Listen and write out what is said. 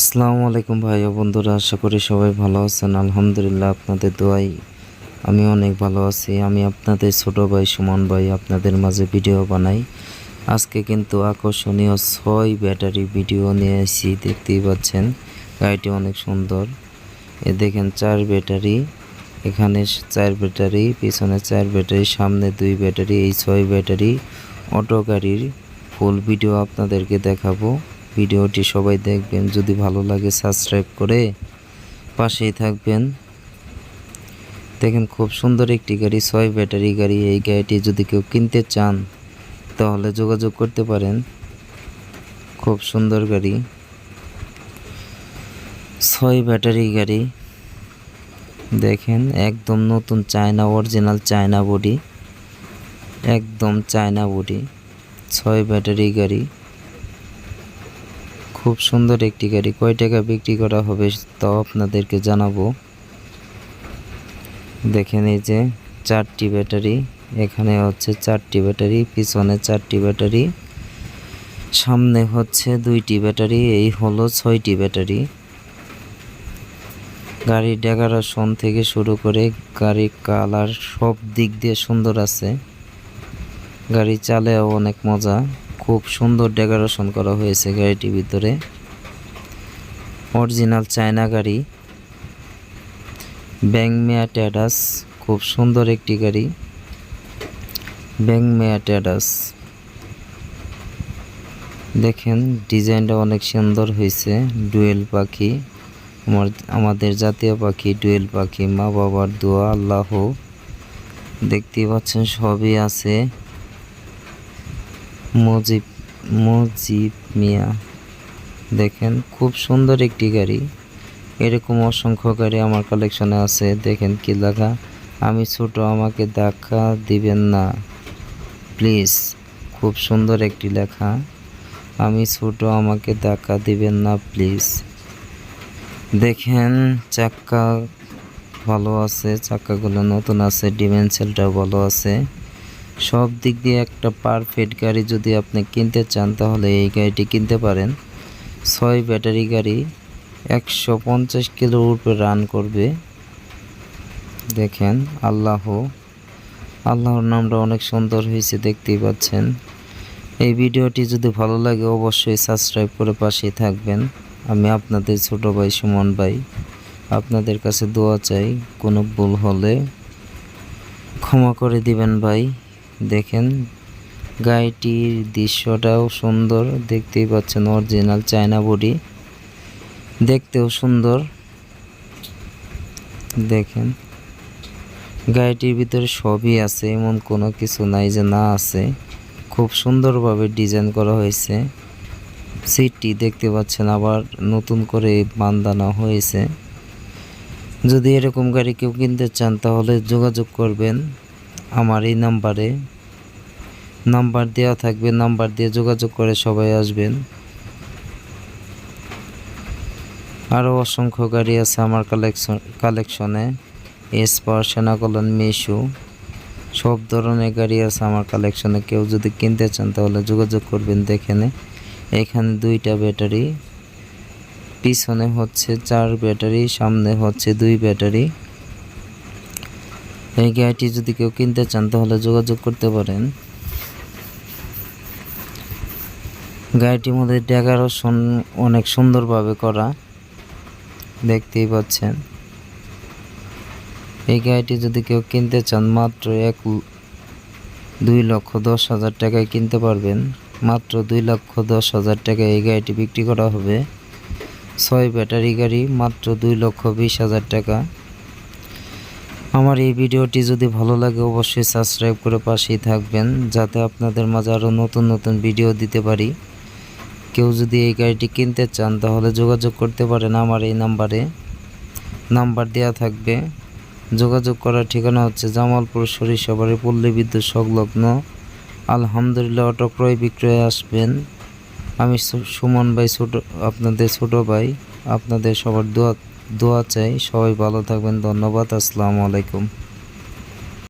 আসসালামু আলাইকুম ভাই ও বন্ধুরা, আশা করি সবাই ভালো আছেন। আলহামদুলিল্লাহ আপনাদের দোয়াই। আমি অনেক ভালো আছি। আমি আপনাদের ছোট ভাই সুমন ভাই আপনাদের মাঝে ভিডিও বানাই। আজকে কিন্তু আকর্ষণীয় ছয় ব্যাটারি ভিডিও নিয়ে এসেছি দেখতেই পাচ্ছেন, গাড়িটি অনেক সুন্দর। এ দেখেন চার ব্যাটারি, এখানে চার ব্যাটারি, পিছনে চার ব্যাটারি, সামনে দুই ব্যাটারি, এই ছয় ব্যাটারি, অটো গাড়ির ফুল ভিডিও আপনাদেরকে দেখাবো। ভিডিওটি সবাই দেখবেন। যদি ভালো লাগে সাবস্ক্রাইব করে পাশেই থাকবেন। দেখেন খুব সুন্দর একটি গাড়ি, ছয় ব্যাটারি গাড়ি। এই গাড়িটি যদি কেউ কিনতে চান, তাহলে যোগাযোগ করতে পারেন। খুব সুন্দর গাড়ি। ছয় ব্যাটারি গাড়ি। দেখেন একদম নতুন চায়না, অরিজিনাল চায়না বডি। একদম চায়না বডি। ছয় ব্যাটারি গাড়ি। খুব সুন্দর একটি গাড়ি। কয় টাকা বিক্রি করা হবে তাও আপনাদেরকে জানাব। দেখেন এই যে চারটি ব্যাটারি, এখানে হচ্ছে চারটি ব্যাটারি, পিছনে চারটি ব্যাটারি, সামনে হচ্ছে দুইটি ব্যাটারি, এই হলো ছয়টি ব্যাটারি। গাড়ির ডেকারেশন থেকে শুরু করে গাড়ির কালার সব দিক দিয়ে সুন্দর আছে। গাড়ি চালেও অনেক মজা। খুব সুন্দর ডেকোরেশন করা হয়েছে গাড়িটির ভিতরে। অরিজিনাল চায়না গাড়ি। ব্যাংমেয়া ট্যাডাস, খুব সুন্দর একটি গাড়ি। ব্যাংমেয়া ট্যাডাস। দেখেন, ডিজাইনটা অনেক সুন্দর হয়েছে, ডুয়েল পাখি। আমার, আমাদের জাতীয় পাখি, ডুয়েল পাখি মা বাবার দোয়া, আল্লাহ। দেখতেই পাচ্ছেন, সবই আছে। মজিব মজিব মিয়া। দেখেন, খুব সুন্দর একটি গাড়ি। এরকম অসংখ্য গাড়ি আমার কালেকশনে আছে। দেখেন কি লেখা আমি ছোট, আমাকে দেখা দিবেন না। প্লিজ, খুব সুন্দর একটি লেখা। আমি ছোট, আমাকে দেখা দিবেন না, প্লিজ। দেখেন, চাক্কা ভালো আছে, চাক্কাগুলো নতুন আছে ডিমেনশনটাও ভালো আছে। সব দিক দিয়ে একটা পারফেক্ট গাড়ি যদি আপনি কিনতে চান, তাহলে এই গাড়িটি কিনতে পারেন। ছয় ব্যাটারি গাড়ি, একশো পঞ্চাশ কিলোর উপরে রান করবে। দেখেন, আল্লাহ, আল্লাহর নামটা অনেক সুন্দর হয়েছে, দেখতেই পাচ্ছেন। এই ভিডিওটি যদি ভালো লাগে, অবশ্যই সাবস্ক্রাইব করে পাশেই থাকবেন। আমি আপনাদের ছোট ভাই সুমন ভাই, আপনাদের কাছে দোয়া চাই, কোনো ভুল হলে ক্ষমা করে দিবেন ভাই। দেখেন, গাড়িটির দৃশ্যটাও সুন্দর, দেখতেই পাচ্ছেন অরিজিনাল চায়না বডি দেখতেও সুন্দর। দেখেন, গাড়িটির ভিতরে সবই আছে, এমন কোনো কিছু নাই যে না আছে। খুব সুন্দরভাবে ডিজাইন করা হয়েছে। সিটটি দেখতে পাচ্ছেন আবার নতুন করে বান্ধানো হয়েছে। যদি এরকম গাড়ি কেউ কিনতে চান, তাহলে যোগাযোগ করবেন। আমার এই নাম্বারে নাম্বার দেওয়া থাকবে, নাম্বার দিয়ে যোগাযোগ করে সবাই আসবেন। আরও অসংখ্য গাড়ি আছে আমার কালেকশন, কালেকশনে। এসপার, সেনাকলন, মিশু, সব ধরনের গাড়ি আছে আমার কালেকশনে। কেউ যদি কিনতে চান তাহলে যোগাযোগ করবেন দেখেনে এখানে দুইটা ব্যাটারি, পিছনে হচ্ছে চার ব্যাটারি, সামনে হচ্ছে দুই ব্যাটারি। এই গাড়িটি যদি কেউ কিনতে চান, তাহলে যোগাযোগ করতে পারেন। গাড়িটির মধ্যে ডেকারেশন অনেক সুন্দরভাবে করা দেখতেই পাচ্ছেন। এই গাড়িটি যদি কেউ কিনতে চান, মাত্র এক দুই লক্ষ দশ হাজার টাকায় কিনতে পারবেন। মাত্র দুই লক্ষ দশ হাজার টাকায় এই গাড়িটি বিক্রি করা হবে। ছয় ব্যাটারি গাড়ি, মাত্র দুই লক্ষ বিশ হাজার টাকা। আমার এই ভিডিওটি যদি ভালো লাগে, অবশ্যই সাবস্ক্রাইব করে পাশেই থাকবেন, যাতে আপনাদের মাঝে আরও নতুন নতুন ভিডিও দিতে পারি। কেউ যদি এই গাড়িটি কিনতে চান, তাহলে যোগাযোগ করতে পারেন আমার এই নাম্বারে। নাম্বার দেওয়া থাকবে। যোগাযোগ করার ঠিকানা হচ্ছে জামালপুর সরিষাবাড়ি পল্লী বিদ্যুৎ সংলগ্ন। আলহামদুলিল্লাহ, অটো ক্রয় বিক্রয়ে আসবেন। আমি সুমন ভাই ছোট আপনাদের ছোট ভাই। আপনাদের সবার দোয়া দোয়া চাই সবাই ভালো থাকবেন ধন্যবাদ আসসালামু আলাইকুম।